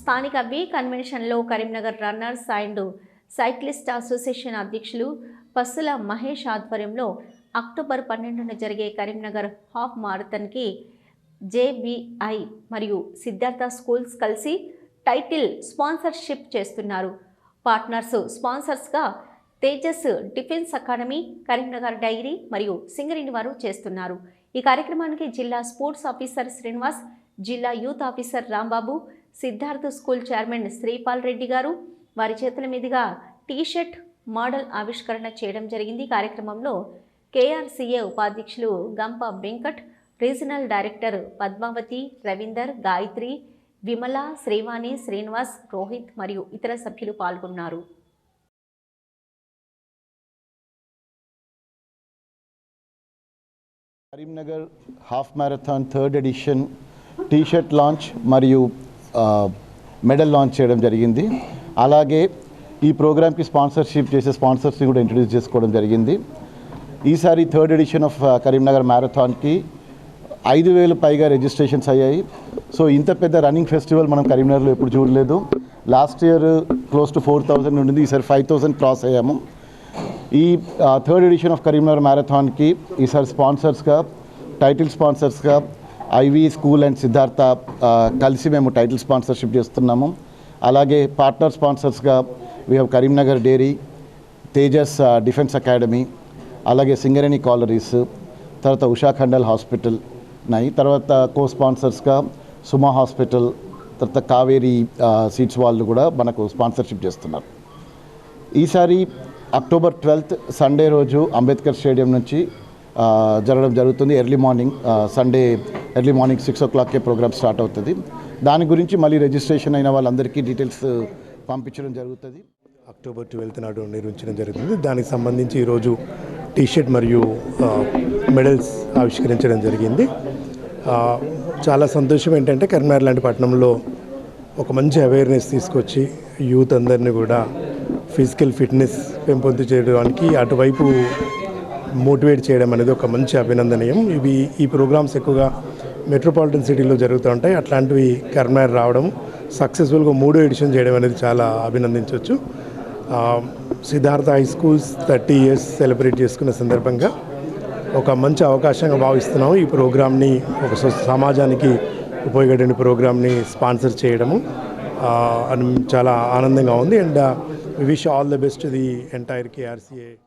స్థానిక V కన్వెన్షన్లో Karimnagar runners and cyclist association అధ్యక్షులు పస్సుల మహేష్ ఆధ్వర్యంలో అక్టోబర్ పన్నెండున జరిగే కరీంనగర్ హాఫ్ మారథాన్కి జేబీఐ మరియు సిద్ధార్థ స్కూల్స్ కలిసి టైటిల్ స్పాన్సర్షిప్ చేస్తున్నారు. Partners స్పాన్సర్స్గా Tejas defence academy Karimnagar dairy మరియు సింగరేణి వారు చేస్తున్నారు. ఈ కార్యక్రమానికి జిల్లా స్పోర్ట్స్ ఆఫీసర్ శ్రీనివాస్ జిల్లా youth officer Rambabu Siddhartha school chairman Sripal Reddy గారు వారి చేతుల మీదుగా టీషర్ట్ మోడల్ ఆవిష్కరణ చేయడం జరిగింది. కార్యక్రమంలో కేఆర్సీఏ ఉపాధ్యక్షులు గంప వెంకట్ రీజనల్ డైరెక్టర్ పద్మావతి రవీందర్ గాయత్రి విమల శ్రీవాణి శ్రీనివాస్ రోహిత్ మరియు ఇతర సభ్యులు పాల్గొన్నారు. Karimnagar half marathon third edition T shirt launch మరియు మెడల్ లాంచ్ చేయడం జరిగింది. అలాగే ఈ ప్రోగ్రామ్కి స్పాన్సర్షిప్ చేసే స్పాన్సర్స్ని కూడా ఇంట్రడ్యూస్ చేసుకోవడం జరిగింది. ఈసారి థర్డ్ ఎడిషన్ ఆఫ్ కరీంనగర్ మ్యారథాన్కి ఐదు వేలు పైగా రిజిస్ట్రేషన్స్ అయ్యాయి. సో ఇంత పెద్ద రన్నింగ్ ఫెస్టివల్ మనం కరీంనగర్లో ఎప్పుడు చూడలేదు. Last year close to four thousand ఉండింది ఈసారి ఫైవ్ థౌజండ్ క్రాస్ అయ్యాము. ఈ థర్డ్ ఎడిషన్ ఆఫ్ కరీంనగర్ మ్యారథాన్కి ఈసారి స్పాన్సర్స్గా టైటిల్ స్పాన్సర్స్గా ఐవి స్కూల్ అండ్ సిద్ధార్థ కలిసి మేము టైటిల్ స్పాన్సర్షిప్ చేస్తున్నాము. అలాగే partner స్పాన్సర్స్గా we have Karimnagar dairy Tejas defence academy అలాగే సింగరేణి కాలరీస్ తర్వాత ఉషా ఖండల్ హాస్పిటల్ ఉన్నాయి తర్వాత కో స్పాన్సర్స్గా సుమా హాస్పిటల్ తర్వాత కావేరీ సీట్స్ వాళ్ళు కూడా మనకు స్పాన్సర్షిప్ చేస్తున్నారు. ఈసారి అక్టోబర్ ట్వెల్త్ సండే రోజు అంబేద్కర్ స్టేడియం నుంచి జరగడం జరుగుతుంది. Early morning Sunday early morning six ఓ క్లాక్కే ప్రోగ్రామ్ స్టార్ట్ అవుతుంది. దాని గురించి మళ్ళీ రిజిస్ట్రేషన్ అయిన వాళ్ళందరికీ డీటెయిల్స్ uh, పంపించడం జరుగుతుంది. అక్టోబర్ ట్వెల్త్ నాడు నిర్వహించడం జరుగుతుంది. దానికి సంబంధించి ఈరోజు టీషర్ట్ మరియు uh, మెడల్స్ ఆవిష్కరించడం జరిగింది. చాలా సంతోషం ఏంటంటే కరీంనగర్ లాంటి పట్టణంలో ఒక మంచి అవేర్నెస్ తీసుకొచ్చి యూత్ అందరినీ కూడా ఫిజికల్ ఫిట్నెస్ పెంపొందించడానికి అటువైపు మోటివేట్ చేయడం అనేది ఒక మంచి అభినందనీయం. ఇవి ఈ ప్రోగ్రామ్స్ ఎక్కువగా మెట్రోపాలిటన్ సిటీలో జరుగుతూ ఉంటాయి. అట్లాంటివి కరీంనగర్ రావడం సక్సెస్ఫుల్గా మూడో ఎడిషన్ చేయడం అనేది చాలా అభినందించవచ్చు. Siddhartha high schools thirty years celebrate చేసుకున్న సందర్భంగా ఒక మంచి అవకాశంగా భావిస్తున్నాము. ఈ ప్రోగ్రామ్ని ఒక సొ- సమాజానికి ఉపయోగపడే ప్రోగ్రామ్ని స్పాన్సర్ చేయడము అని చాలా ఆనందంగా ఉంది. And wish all the best the entire KRCA